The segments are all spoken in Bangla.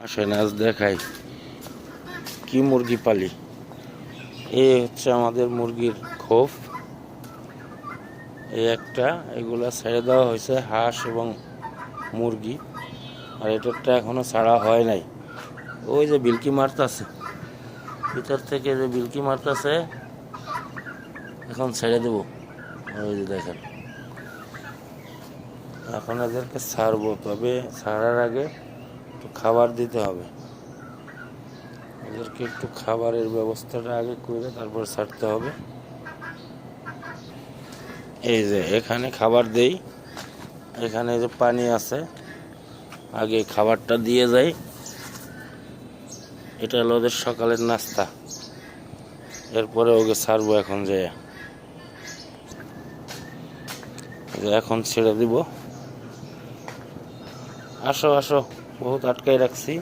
আসেন আজ দেখাই। কি মুরগি পালি? এই হচ্ছে আমাদের মুরগির খোপ। এই একটা, এগুলা ছেড়ে দেওয়া হয়েছে হাঁস এবং মুরগি। আর এটারটা এখনও ছাড়া হয় নাই। ওই যে বিলকি মারতাছে। ভিতর থেকে যে বিলকি মারতাছে, এখন ছেড়ে দেবো। ওই যে দেখেন। এখন এদেরকে ছাড়বো, তবে ছাড়ার আগে একটু খাবার দিতে হবে। ওদেরকে একটু খাবারের ব্যবস্থাটা আগে করে তারপর ছাড়তে হবে। এই যে এখানে খাবার দেই। এখানে যে পানি আছে, আগে খাবারটা দিয়ে যাই। এটা হলো ওদের সকালের নাস্তা। এরপরে ওকে ছাড়বো এখন যে এখন ছেড়ে দিব। আসো আসো। বহুত আটকাই রাখছি।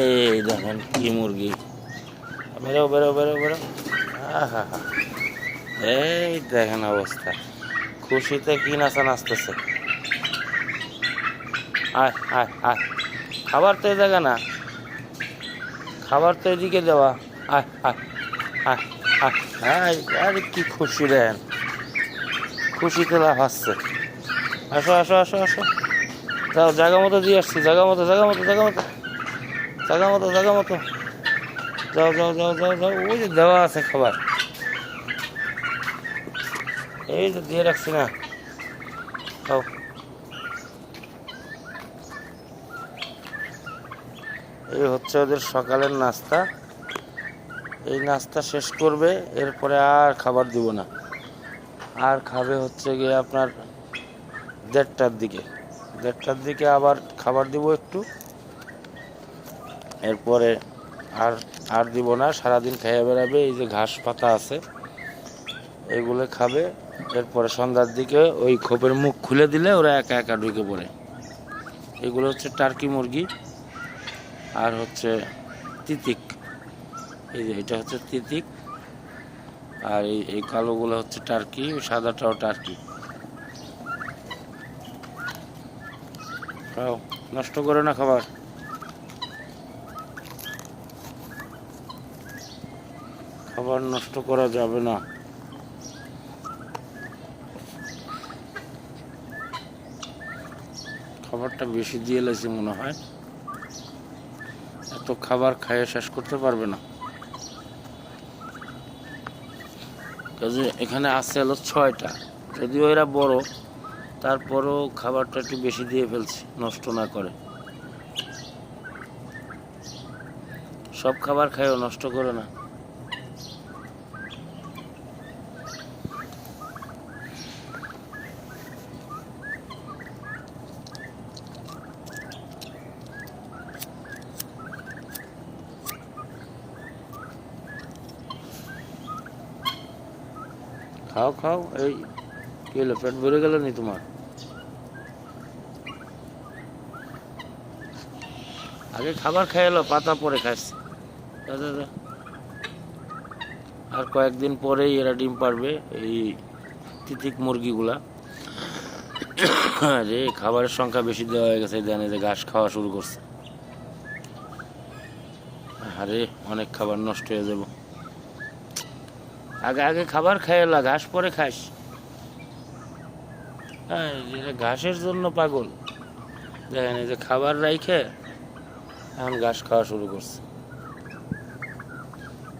এই দেখেন কি মুরগি। বেরো বেরো বেরো বেরো। আহা। এই দেখেন অবস্থা। খুশিতে কি নাচা নাচতেছে? আয় আয় আয়। খাবার তো জায়গা না। খাবার তো এদিকে দেওয়া। আয় আয় আয় আয়। আয় কি খুশি দেন খুশিতে লাভ আসছে। আসো আসো আসো আসো। যাও জায়গা মতো দিয়ে আসছি জায়গা মতো জায়গা মতো জায়গা মতো জায়গা মতো জায়গা মতো যাও যাও যাও যাও যাও, ওই যে দেওয়া আছে খাবার। এই তো দিয়ে রাখছি না। খাও। এই হচ্ছে ওদের সকালের নাস্তা। এই নাস্তা শেষ করবে, এরপরে আর খাবার দিব না। আর খাবে হচ্ছে গিয়ে আপনার দেড়টার দিকে। দেড়টার দিকে আবার খাবার দিব একটু। এরপরে আর আর দিব না, সারাদিন খেয়ে বেড়াবে, এই যে ঘাস পাতা আছে, এগুলো খাবে। এরপরে সন্ধ্যার দিকে ওই খোপের মুখ খুলে দিলে ওরা একা একা ঢুকে পড়ে। এগুলো হচ্ছে টার্কি মুরগি, আর হচ্ছে তিতিক। এই যে এটা হচ্ছে তিতিক, আর এই কালোগুলো হচ্ছে টার্কি, সাদাটাও টার্কি। খাও, নষ্ট করে না খাবার। খাবার নষ্ট করা যাবে না। খাবারটা বেশি দিয়ে লাগছে মনে হয়। এত খাবার খাইয়ে শেষ করতে পারবে না। কাজে এখানে আছে হলো ছয়টা। যদিও এরা বড় তারপরও খাবারটা একটু বেশি দিয়ে ফেলছি, নষ্ট না করে। সব খাবার খায়ও, নষ্ট করে না। খাও খাও, এই কি হলো, পেট ভরে গেল নি তোমার? আগে খাবার খেয়ে এলো পাতা পরে যা। আর কয়েকদিন পরেই এরা ডিম পারবে, এই তিতিক মুরগিগুলা। আরে খাবারের সংখ্যা বেশি দেওয়া হয়ে গেছে জানে যে ঘাস খাওয়া শুরু করছে। আরে, অনেক খাবার নষ্ট হয়ে যাব। আগে আগে খাবার খেয়ে এলা ঘাস পরে খাস। হ্যাঁ ঘাসের জন্য পাগল। দেখেন এই যে খাবার রাইখে এখন ঘাস খাওয়া শুরু করছে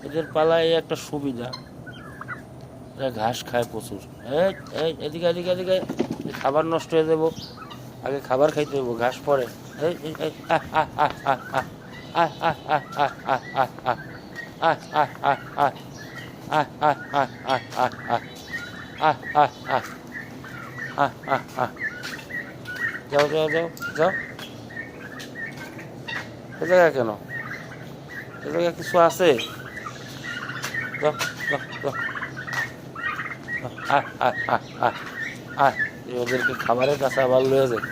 এদের পালায় একটা সুবিধা এরা ঘাস খায় প্রচুর এই এদিকে এদিকে এদিকে খাবার নষ্ট হয়ে যাব আগে খাবার খাইতে দেবো ঘাস পরে যাও যাও যাও যাও এ জায়গা কেন? এ জায়গা কিছু আছে? ওদেরকে খাবারের কাছে আবার লয়ে যায়।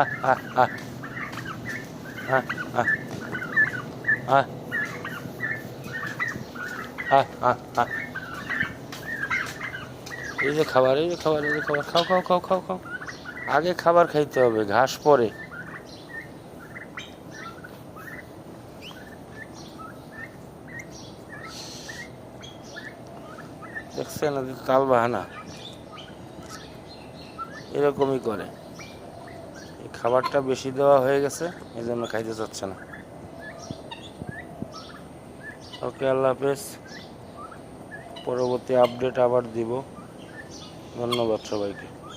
আহ আহ আহ আহ আহ আহ এই যে খাবার, এই যে খাবার, এই যে খাবার। খাও খাও খাও খাও খাও। আগে খাবার খাইতে হবে, ঘাস পরে দেখছেন তাল বাহানা? এরকমই করে। এই খাবারটা বেশি দেওয়া হয়ে গেছে, এই জন্য খাইতে চাচ্ছে না। ওকে, আল্লাহ হাফেজ। পরবর্তী আপডেট আবার দিব। ধন্যবাদ সবাইকে।